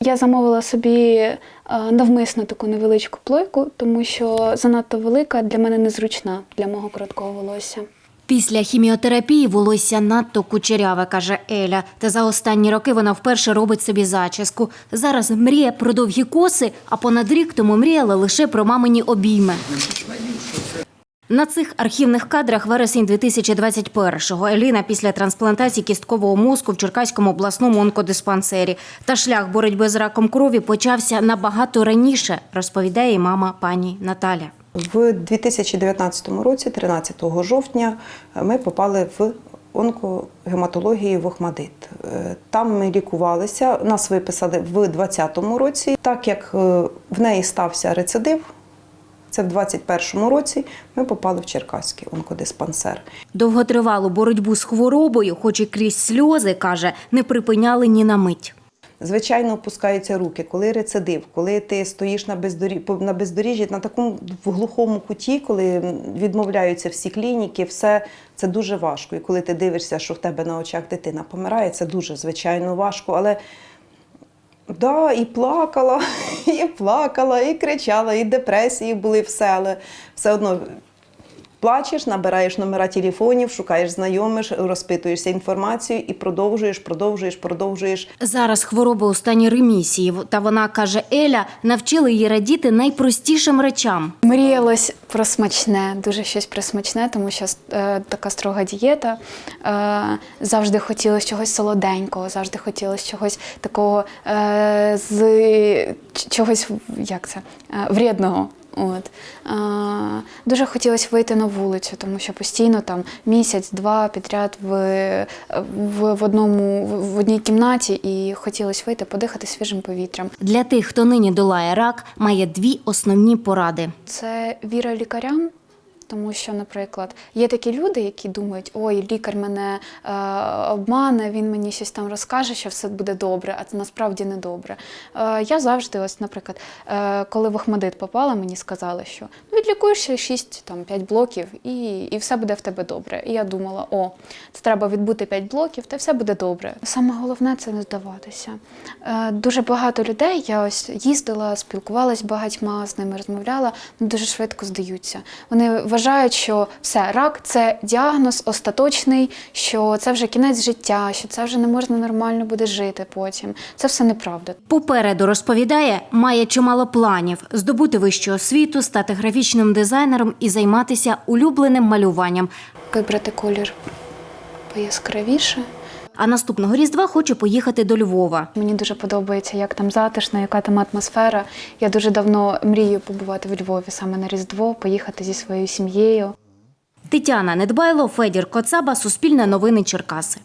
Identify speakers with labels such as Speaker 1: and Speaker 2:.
Speaker 1: Я замовила собі е, навмисно таку невеличку плойку, тому що занадто велика для мене незручна для мого короткого волосся.
Speaker 2: Після хіміотерапії волосся надто кучеряве, каже Еля. Та за останні роки вона вперше робить собі зачіску. Зараз мріє про довгі коси, а понад рік тому мріяла лише про мамині обійми. На цих архівних кадрах вересень 2021-го Еліна після трансплантації кісткового мозку в Черкаському обласному онкодиспансері. Та шлях боротьби з раком крові почався набагато раніше, розповідає мама пані Наталя.
Speaker 3: В 2019 році, 13 жовтня, ми попали в онкогематологію в Охмадит. Е, Там ми лікувалися. Нас виписали в 2020 році. Так як е, в неї стався рецидив, це в 2021 році ми попали в Черкаський онкодиспансер.
Speaker 2: Довготривалу боротьбу з хворобою, хоч і крізь сльози, каже, не припиняли ні на мить.
Speaker 3: Звичайно, опускаються руки, коли рецидив, коли ти стоїш на бездоріжжі, на бездоріжжі, на такому в глухому куті, коли відмовляються всі клініки, все це дуже важко. І коли ти дивишся, що в тебе на очах дитина помирає, це дуже звичайно важко. Але да, і плакала, і плакала, і кричала, і депресії були все, але все одно. Плачеш, набираєш номера телефонів, шукаєш знайомих, розпитуєшся інформацією і продовжуєш, продовжуєш, продовжуєш.
Speaker 2: Зараз хвороба у стані ремісії. Та вона каже, Еля навчила її радіти найпростішим речам.
Speaker 1: Мріялось про смачне, дуже щось про смачне, тому що е, така строга дієта. Е, завжди хотілося чогось солоденького, завжди хотілося чогось такого е, з чогось, як це, е, вредного. От. А, дуже хотілося вийти на вулицю, тому що постійно там місяць-два підряд в, в, в, одному, в, в одній кімнаті і хотілося вийти, подихати свіжим повітрям.
Speaker 2: Для тих, хто нині долає рак, має дві основні поради.
Speaker 1: Це віра лікарям. Тому що, наприклад, є такі люди, які думають, ой, лікар мене е, обмане, він мені щось там розкаже, що все буде добре, а це насправді не добре. Е, я завжди, ось, наприклад, е, коли в Охмадит попала, мені сказали, що ну, відлікуєшся 6-5 блоків і, і все буде в тебе добре. І я думала, о, це треба відбути 5 блоків, та все буде добре. Саме головне це не здаватися. Е, дуже багато людей, я ось їздила, спілкувалась багатьма, з ними розмовляла, вони дуже швидко здаються. Вони вважають, що все, рак це діагноз остаточний, що це вже кінець життя, що це вже не можна нормально буде жити потім. Це все неправда.
Speaker 2: Попереду розповідає, має чимало планів здобути вищу освіту, стати графічним дизайнером і займатися улюбленим малюванням.
Speaker 1: Вибрати колір пояскравіше.
Speaker 2: А наступного різдва хоче поїхати до Львова.
Speaker 1: Мені дуже подобається, як там затишно, яка там атмосфера. Я дуже давно мрію побувати в Львові саме на Різдво, поїхати зі своєю сім'єю.
Speaker 2: Тетяна Недбайло, Федір Коцаба, Суспільне новини Черкаси.